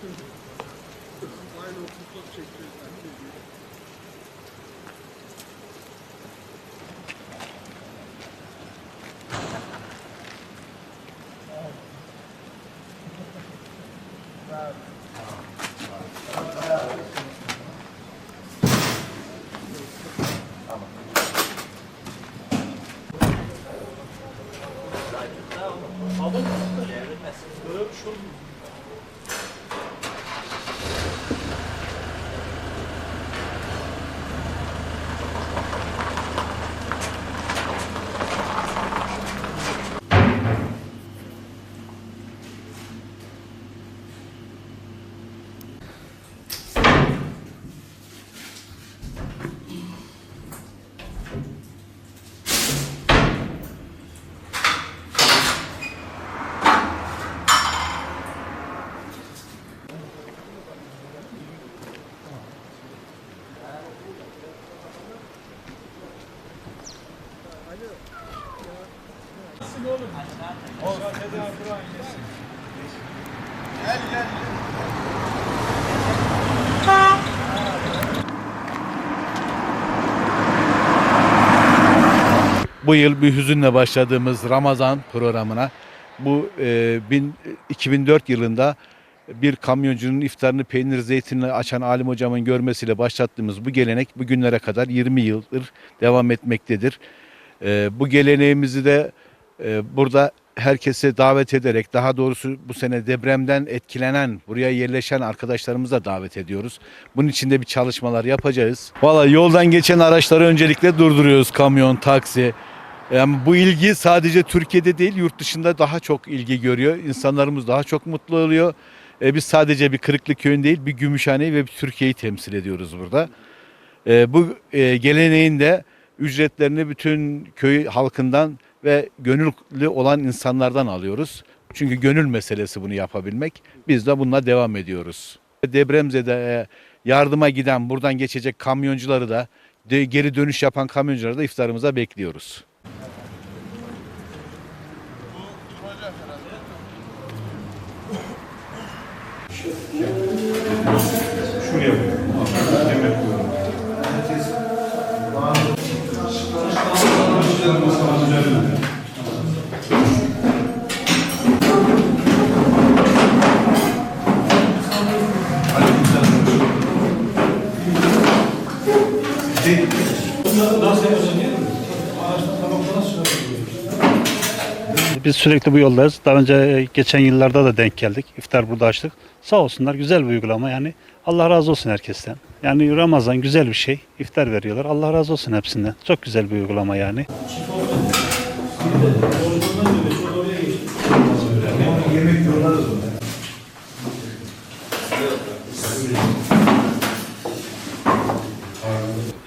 Aynı okulda çekiyoruz. Havuz devrilmez. Böyle bir şey olmuyor. Bu yıl bir hüzünle başladığımız Ramazan programına bu e, bin, 2004 yılında bir kamyoncunun iftarını peynir zeytinle açan alim hocamın görmesiyle başlattığımız bu gelenek bugünlere kadar 20 yıldır devam etmektedir. E, bu geleneğimizi de burada herkese davet ederek daha doğrusu bu sene depremden etkilenen buraya yerleşen arkadaşlarımızı da davet ediyoruz. Bunun için de bir çalışmalar yapacağız. Valla yoldan geçen araçları öncelikle durduruyoruz kamyon, taksi. Yani bu ilgi sadece Türkiye'de değil yurt dışında daha çok ilgi görüyor. İnsanlarımız daha çok mutlu oluyor. E, biz sadece bir Kırıklı köyün değil bir Gümüşhane'yi ve bir Türkiye'yi temsil ediyoruz burada. E, bu geleneğin de ücretlerini bütün köy halkından ve gönüllü olan insanlardan alıyoruz. Çünkü gönül meselesi bunu yapabilmek. Biz de bununla devam ediyoruz. Depremzede e, yardıma giden buradan geçecek kamyoncuları da geri dönüş yapan kamyoncuları da iftarımıza bekliyoruz. Biz sürekli bu yoldayız. Daha önce e, geçen yıllarda da denk geldik. İftar burada açtık. Sağ olsunlar güzel bir uygulama yani. Allah razı olsun herkesten. Yani Ramazan güzel bir şey. İftar veriyorlar. Allah razı olsun hepsinden. Çok güzel bir uygulama yani.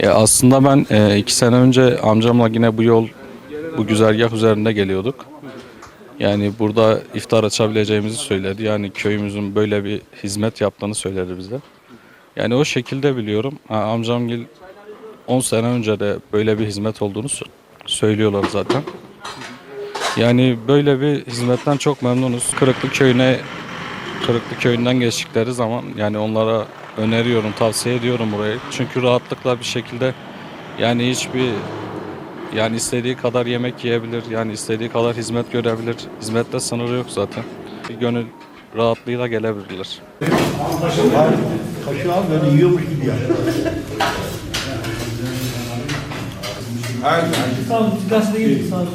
Ya aslında ben e, iki sene önce amcamla yine bu yol, bu güzergah üzerinde geliyorduk. Yani burada iftar açabileceğimizi söyledi. Yani köyümüzün böyle bir hizmet yaptığını söyledi bize. Yani o şekilde biliyorum. Ha, amcamgil 10 sene önce de böyle bir hizmet olduğunu sö- söylüyorlar zaten. Yani böyle bir hizmetten çok memnunuz. Kırıklı köyüne Kırıklı köyünden geçtikleri zaman yani onlara öneriyorum, tavsiye ediyorum burayı. Çünkü rahatlıkla bir şekilde yani hiçbir yani istediği kadar yemek yiyebilir, yani istediği kadar hizmet görebilir. Hizmette sınırı yok zaten. Bir gönül rahatlığıyla gelebilirler. Kaşı al böyle yiyormuş gibi yap. Sağ olun, gazeteye gelin, sağ olun.